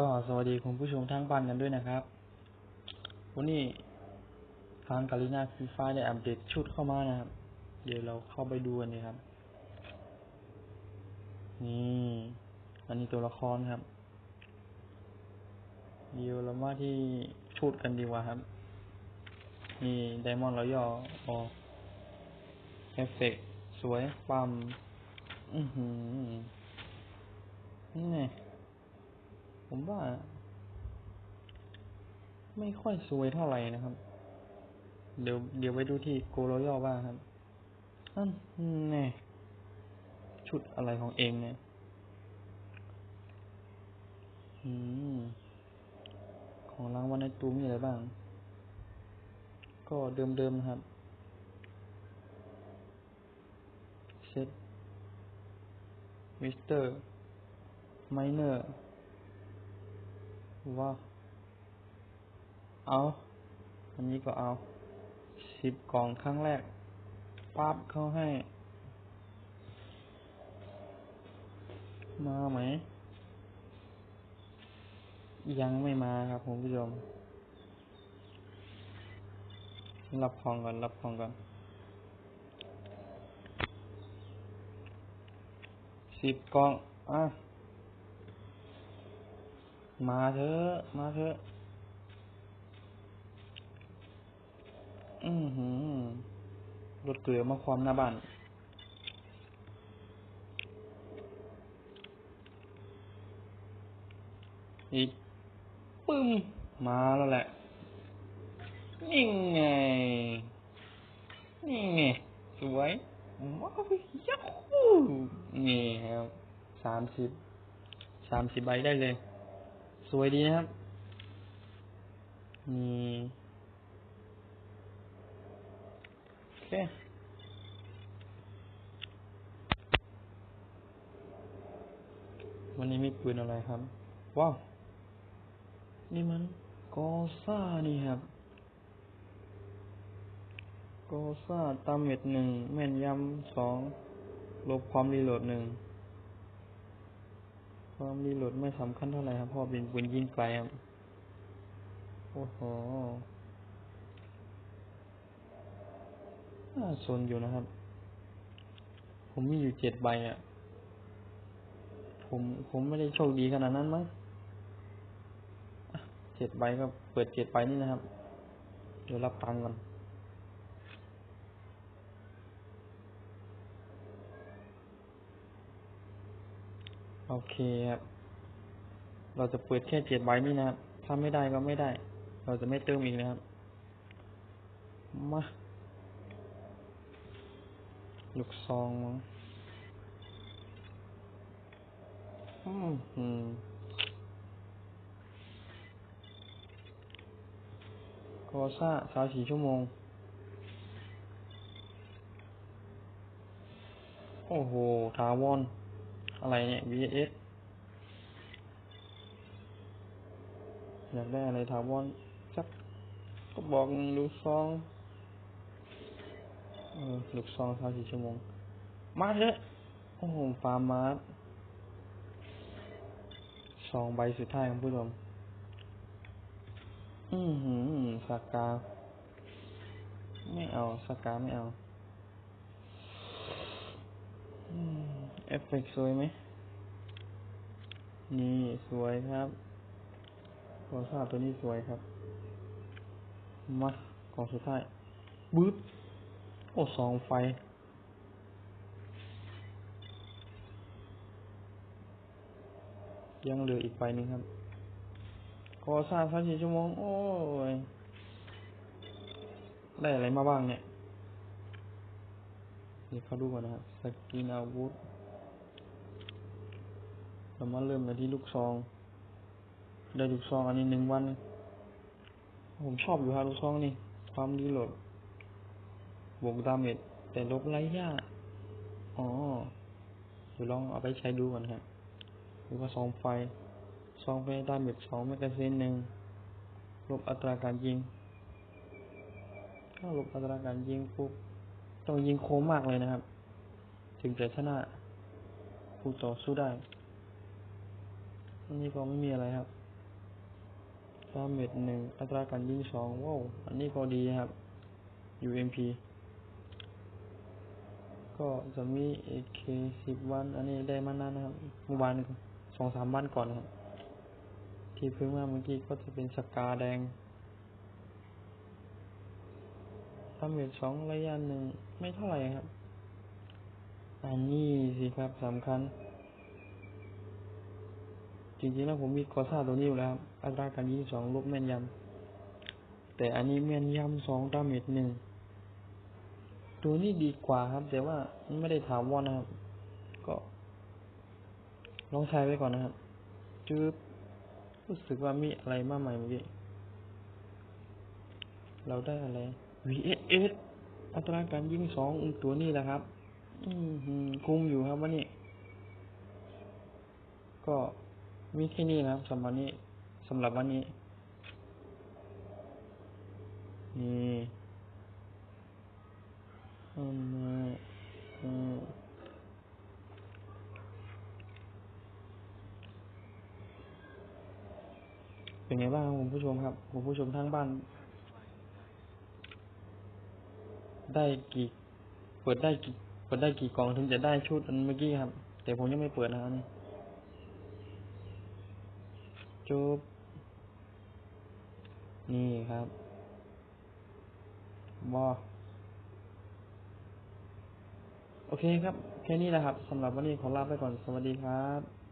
ก็สวัสดีคุณผู้ชมทั้งบ้านกันด้วยนะครับ วันนี้ทางกาลินาฟีฟ้าได้อัปเดตชุดเข้ามานะครับ เดี๋ยวเราเข้าไปดูกันเลยครับ นี่ อันนี้ตัวละครครับ เดี๋ยวเรามาที่ชุดกันดีกว่าครับ นี่ไดมอนด์ราย่อออกเอฟเฟกสวยปั๊มอือหือนี่ไง ผมว่า ไม่ค่อยสวยเท่าไหร่นะครับ เดี๋ยวเดี๋ยวไปดูที่โกโรย่อบ้างครับนั่นแน่ชุดอะไรของเองเนี่ย อืม ของรางวัลในตู้มีอะไรบ้าง ก็เดิมๆนะครับ เซตมิสเตอร์ไมเนอร์ ว้าเอา อันนี้ก็เอา สิบกล่องครั้งแรก ปั๊บเข้าให้ มาไหม ยังไม่มาครับคุณผู้ชม รับพองก่อน รับพองก่อน สิบกล่อง อะ มาเถอะ มาเถอะ อือหือรถเกลือมาความหน้าบ้านอีกปึ้ม มาแล้วแหละ นี่ไง นี่ไง สวยว้าวยักฮูนี่ครับ สามสิบ สามสิบใบได้เลย สวยดีนะครับนี่โอเควันนี้มีปืนอะไรครับ ว้าว นี่มันกอซ่านี่ครับกอซ่าตามเม็ดหนึ่งแม่นยำสองลบความรีโหลดหนึ่ง ความรีโหลดไม่สำคัญเท่าไหร่ครับพราะเป็นปืนยิงไกลครับ โอ้โหน่าสนอยู่นะครับ ผมมีอยู่เจ็ดใบอะ ผมผมไม่ได้โชคดีขนาดนั้นมั้งเจ็ดใบก็เปิดเจ็ดใบนี่นะครับ เดี๋ยวรับตังค์ก่อน โอเคครับ เราจะเปิดแค่เจ็ดใบนี่นะครับ ถ้าไม่ได้ก็ไม่ได้ เราจะไม่เติมอีกนะครับ มา ลูกซองมั้งอืมอืมกอซ่าสาวสี่ชั่วโมง โอ้โห ถาวร อะไรเนี่ย VS อยากได้อะไรถาวรสักก็บอกหนึ่งลูกซองออลูกซองสามสี่ชั่วโมง มาเถอะโอ้โหฟาร์มมาร์สองใบสุดท้ายของผู้ชมอือหือสากา ไม่เอาสากาไม่เอา อืม อฟเฟกต์สวยไหม นี่สวยครับโทรศัพท์ตัวนี้สวยครับมาก่องสุดท้ายบึ๊บโอ้สองไฟ ยังเหลืออีกไฟนึงครับกอซ่าสักสี่ชั่วโมง โอ้ย ได้อะไรมาบ้างเนี่ยเดี๋ยวเขาดูก่อนนะครับ สกินอาวุธ เรามาเริ่มกันที่ลูกซอง ได้ลูกซองอันนี้หนึ่งวัน ผมชอบอยู่ฮะลูกซองนี่ ความรีโหลด บวกดาเมจแต่ลบไร้ยากอ๋อเดี๋ยวลองเอาไปใช้ดูก่อนครับหรือว่าซองไฟ ซองไฟดาเมจสองแมกกาซีนหนึ่ง ลบอัตราการยิง ถ้าลบอัตราการยิงปุ๊บต้องยิงโค้งมากเลยนะครับ ถึงจะชนะผู้ต่อสู้ได้ นนี้ก็ไม่มีอะไรครับดาเมจหนึ่งอัตราการยิงสองว้าวอันนี้ก็ดีครับ UMP ก็จะมี AK สิบวัน อันนี้ได้มานานนะครับเมื่อวานสองสามวันก่อนครับ ที่เพิ่งมาเมื่อกี้ก็จะเป็นสกาแดงดาเมจสองระยะหนึ่งไม่เท่าไหร่ครับ อันนี้สิครับสำคัญ จริงๆแล้วผมมีกอซ่าตัวนี้อยู่แล้วครับอัตราการยิงสองลบแม่นยำ แต่อันนี้แม่นยำสองดาเมจหนึ่ง ตัวนี้ดีกว่าครับ แต่ว่าไม่ได้ถามว่านะครับ ก็ ลองใช้ไว้ก่อนนะครับจืบรู้สึกว่ามีอะไรมากใหม่เมื่อกี้เราได้อะไร VSS อัตราการยิงสองตัวนี้แหละครับ อืมหืมคุมอยู่ครับวันนี้ ก็ มีแค่นี้นะครับสำหรับวันนี้สำหรับวันนี้ นี่อืมอืมเป็นไงบ้างคุณผู้ชมครับคุณผู้ชมทางบ้าน ได้กี่เปิดได้กี่เปิดได้กี่กล่องถึงจะได้ชุดอันเมื่อกี้ครับ แต่ผมยังไม่เปิดนะครับ จบนี่ครับบอโอเคครับ แค่นี้แหละครับสำหรับวันนี้ขอลาไปก่อน สวัสดีครับ